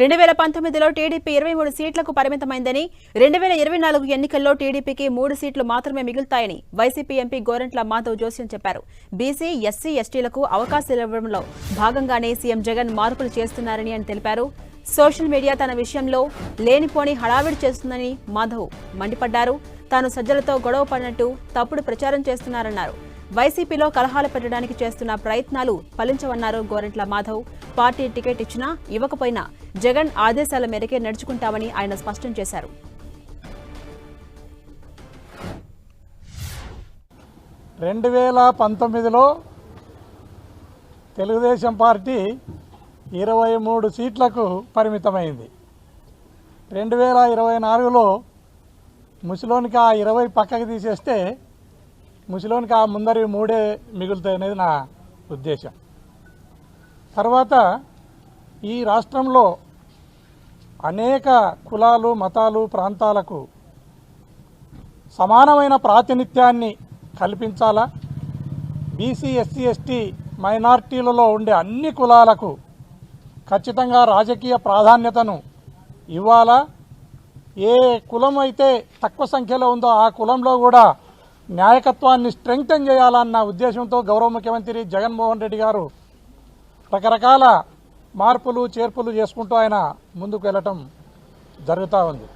రెండు వేల పంతొమ్మిదిలో టీడీపీ ఇరవై మూడు సీట్లకు పరిమితమైందని రెండు వేల ఇరవై నాలుగు ఎన్నికల్లో టీడీపీకి మూడు సీట్లు మాత్రమే మిగులుతాయని వైసీపీ ఎంపీ గోరంట్ల మాధవ్ జోస్యం చెప్పారు. బీసీ ఎస్సీ ఎస్టీలకు అవకాశాలు ఇవ్వడంలో భాగంగానే సీఎం జగన్ మార్పులు చేస్తున్నారని ఆయన తెలిపారు. సోషల్ మీడియా తన విషయంలో లేనిపోని హడావిడి చేస్తుందని మాధవ్ మండిపడ్డారు. తాను సజ్జలతో గొడవ పడినట్టు తప్పుడు ప్రచారం చేస్తున్నారన్నారు. వైసీపీలో కలహాలు పెట్టడానికి చేస్తున్న ప్రయత్నాలు ఫలించవన్నారు గోరెంట్ల మాధవ్. పార్టీ టికెట్ ఇచ్చినా ఇవ్వకపోయినా జగన్ ఆదేశాల మేరకే నడుచుకుంటామని ఆయన స్పష్టం చేశారు. రెండు వేల పంతొమ్మిదిలో తెలుగుదేశం పార్టీ ఇరవై మూడు సీట్లకు పరిమితమైంది. రెండు వేల ఇరవై నాలుగులో ముసలోనికి ఆ ఇరవై పక్కకి తీసేస్తే ముసలోనికి ఆ ముందరి మూడే మిగులుతాయి అనేది నా ఉద్దేశం. తర్వాత ఈ రాష్ట్రంలో అనేక కులాలు మతాలు ప్రాంతాలకు సమానమైన ప్రాతినిధ్యాన్ని కల్పించాలా? బీసీ ఎస్సీ ఎస్టీ మైనార్టీలలో ఉండే అన్ని కులాలకు ఖచ్చితంగా రాజకీయ ప్రాధాన్యతను ఇవ్వాలా? ఏ కులం అయితే తక్కువ సంఖ్యలో ఉందో ఆ కులంలో కూడా న్యాయకత్వాన్ని స్ట్రెంగ్తన్ చేయాలన్న ఉద్దేశంతో గౌరవ ముఖ్యమంత్రి జగన్మోహన్ రెడ్డి గారు రకరకాల మార్పులు చేర్పులు చేసుకుంటూ ఆయన ముందుకు వెళ్ళటం జరుగుతూ ఉంది.